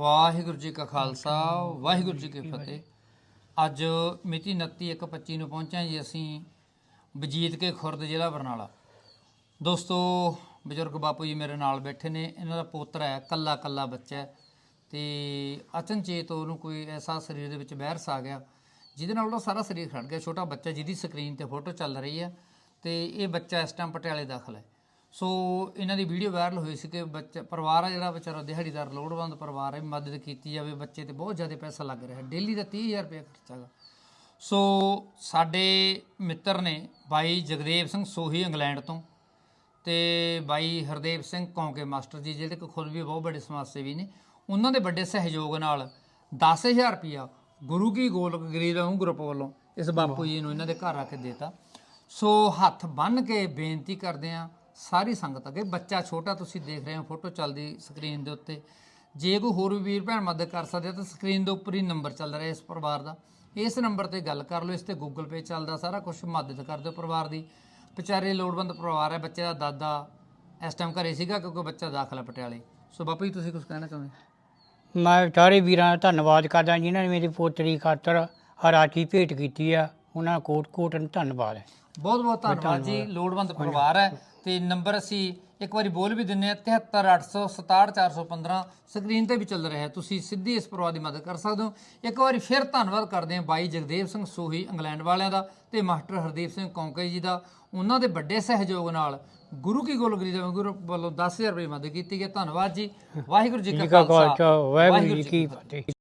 ਵਾਹਿਗੁਰੂ ਜੀ ਕਾ ਖਾਲਸਾ ਵਾਹਿਗੁਰੂ ਜੀ ਕੀ ਫਤਿਹ। ਅੱਜ ਮਿਤੀ 29/1/25 ਨੂੰ ਪਹੁੰਚਿਆ ਜੀ ਅਸੀਂ ਵਜੀਦ ਕੇ ਖੁਰਦ ਜ਼ਿਲ੍ਹਾ ਬਰਨਾਲਾ। ਦੋਸਤੋ ਬਜ਼ੁਰਗ ਬਾਪੂ ਜੀ ਮੇਰੇ ਨਾਲ ਬੈਠੇ ਨੇ ਇਹਨਾਂ ਦਾ ਪੋਤਰਾ ਹੈ ਕੱਲਾ ਕੱਲਾ ਬੱਚਾ ਹੈ ਤੇ ਅਚਨਚੇਤ ਉਹਨੂੰ ਕੋਈ ਐਸਾ ਸਰੀਰ ਦੇ ਵਿੱਚ ਵਾਇਰਸ ਆ ਗਿਆ ਜਿਹਦੇ ਨਾਲ ਉਹਦਾ ਸਾਰਾ ਸਰੀਰ ਖੜ ਗਿਆ। ਛੋਟਾ ਬੱਚਾ ਜਿਹਦੀ ਸਕਰੀਨ ਤੇ ਫੋਟੋ ਚੱਲ ਰਹੀ ਹੈ ਤੇ ਇਹ ਬੱਚਾ ਇਸ ਟਾਈਮ ਪਟਿਆਲੇ ਦਾਖਲ ਹੈ। ਸੋ ਇਹਨਾਂ ਦੀ ਵੀਡੀਓ ਵਾਇਰਲ ਹੋਈ ਸੀ ਕਿ ਬੱਚਾ ਪਰਿਵਾਰ ਆ ਜਿਹੜਾ ਵਿਚਾਰਾ ਦਿਹਾੜੀਦਾਰ, ਲੋੜਵੰਦ ਪਰਿਵਾਰ ਹੈ ਮਦਦ ਕੀਤੀ ਜਾਵੇ ਬੱਚੇ ਤੇ, ਬਹੁਤ ਜ਼ਿਆਦਾ ਪੈਸਾ ਲੱਗ ਰਿਹਾ। ਡੇਲੀ ਦਾ 30000 ਰੁਪਏ ਖਰਚਾ ਗਾ ਸੋ ਸਾਡੇ ਮਿੱਤਰ ਨੇ ਬਾਈ ਜਗਦੇਵ ਸਿੰਘ ਸੋਹੀ ਇੰਗਲੈਂਡ ਤੋਂ ਤੇ ਬਾਈ ਹਰਦੇਵ ਸਿੰਘ ਕੌਂਕੇ ਮਾਸਟਰ ਜੀ ਜਿਹੜੇ ਕਿ ਖੁਦ ਵੀ ਬਹੁਤ ਵੱਡੇ ਸਮਾਜ ਸੇਵੀ ਨੇ, ਉਹਨਾਂ ਦੇ ਵੱਡੇ ਸਹਿਯੋਗ ਨਾਲ 10000 ਰੁਪਿਆ ਗੁਰੂ ਕੀ ਗੋਲਕ ਗਰੀਬ ਗਰੁੱਪ ਵੱਲੋਂ ਇਸ ਬਾਪੂ ਜੀ ਨੂੰ ਇਹਨਾਂ ਦੇ ਘਰ ਆ ਕੇ ਦੇਤਾ। ਸੋ ਹੱਥ ਬੰਨ ਕੇ ਬੇਨਤੀ ਕਰਦੇ ਆ ਸਾਰੀ ਸੰਗਤ ਅੱਗੇ। ਬੱਚਾ ਛੋਟਾ, ਤੁਸੀਂ ਦੇਖ ਰਹੇ ਹੋ ਫੋਟੋ ਚੱਲਦੀ ਸਕਰੀਨ ਦੇ ਉੱਤੇ। ਜੇ ਕੋਈ ਹੋਰ ਵੀ ਵੀਰ ਭੈਣ ਮਦਦ ਕਰ ਸਕਦੇ ਤਾਂ ਸਕਰੀਨ ਦੇ ਉੱਪਰ ਹੀ ਨੰਬਰ ਚੱਲ ਰਿਹਾ ਇਸ ਪਰਿਵਾਰ ਦਾ। ਇਸ ਨੰਬਰ ਤੇ ਗੱਲ ਕਰ ਲਓ, ਇਸ ਤੇ ਗੂਗਲ ਪੇ ਚੱਲਦਾ ਸਾਰਾ ਕੁਝ ਮਦਦ ਕਰ ਦਿਓ ਪਰਿਵਾਰ ਦੀ। ਵਿਚਾਰੇ ਲੋੜਵੰਦ ਪਰਿਵਾਰ ਹੈ, ਬੱਚੇ ਦਾ ਦਾਦਾ ਇਸ ਟਾਈਮ ਘਰੇ ਸੀਗਾ, ਕਿਉਂਕਿ ਬੱਚਾ ਦਾਖਲ ਹੈ ਪਟਿਆਲੇ। ਸੋ ਬਾਪੂ ਜੀ, ਤੁਸੀਂ ਕੁਝ ਕਹਿਣਾ ਚਾਹੁੰਦੇ ਮੈਂ ਸਾਰੇ ਵੀਰਾਂ ਦਾ ਧੰਨਵਾਦ ਕਰਦਾ, ਜਿਨ੍ਹਾਂ ਨੇ ਮੇਰੀ ਪੋਤਰੀ ਖਾਤਰ ਹਰਾਚੀ ਭੇਟ ਕੀਤੀ ਆ। ਉਹਨਾਂ ਕੋਟ ਕੋਟ ਨੂੰ ਧੰਨਵਾਦ ਹੈ। ਬਹੁਤ ਬਹੁਤ ਧੰਨਵਾਦ ਜੀ ਲੋੜਵੰਦ ਪਰਿਵਾਰ ਹੈ। ਤੇ ਨੰਬਰ ਅਸੀਂ ਇੱਕ ਵਾਰੀ ਬੋਲ ਵੀ ਦਿੰਨੇ ਆ 73867 ਸਕਰੀਨ ਤੇ ਵੀ ਚੱਲ ਰਿਹਾ ਹੈ। ਤੁਸੀਂ ਸਿੱਧੀ ਇਸ ਪਰਿਵਾਰ ਦੀ ਮਦਦ ਕਰ ਸਕਦੇ ਹੋ। ਇੱਕ ਵਾਰੀ ਫਿਰ ਧੰਨਵਾਦ ਕਰਦੇ ਹਾਂ ਬਾਈ ਜਗਦੇਵ ਸਿੰਘ ਸੋਹੀ ਇੰਗਲੈਂਡ ਵਾਲਿਆਂ ਦਾ ਤੇ ਮਾਸਟਰ ਹਰਦੀਪ ਸਿੰਘ ਕੌਂਕੇ ਜੀ ਦਾ। ਉਹਨਾਂ ਦੇ ਵੱਡੇ ਸਹਿਯੋਗ ਨਾਲ ਗੁਰੂ ਕੀ ਗੋਲਗਰੀ ਦੇ ਗੁਰੂ ਵੱਲੋਂ 10000 ਰੁਪਏ ਮਦਦ ਕੀਤੀ ਗਈ ਧੰਨਵਾਦ ਜੀ। ਵਾਹਿਗੁਰੂ ਜੀ ਕਾ ਖਾਲਸਾ। ਵਾਹਿਗੁਰੂ ਜੀ ਕੀ ਫਤਿਹ।